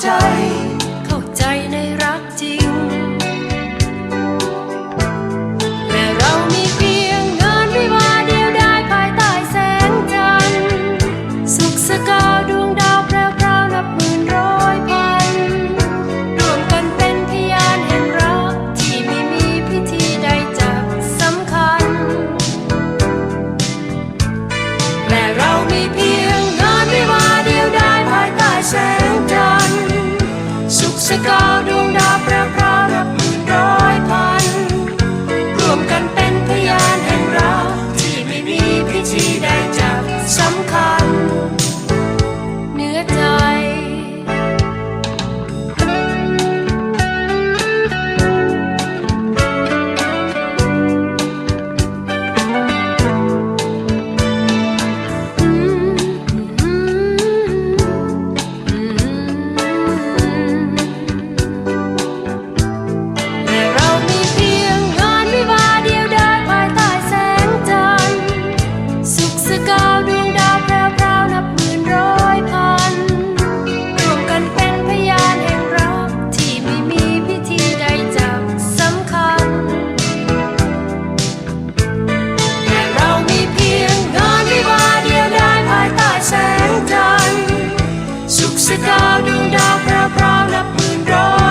ใจ Chicago, not. าวดวงดาวพระพราวนับหมื่นร้อย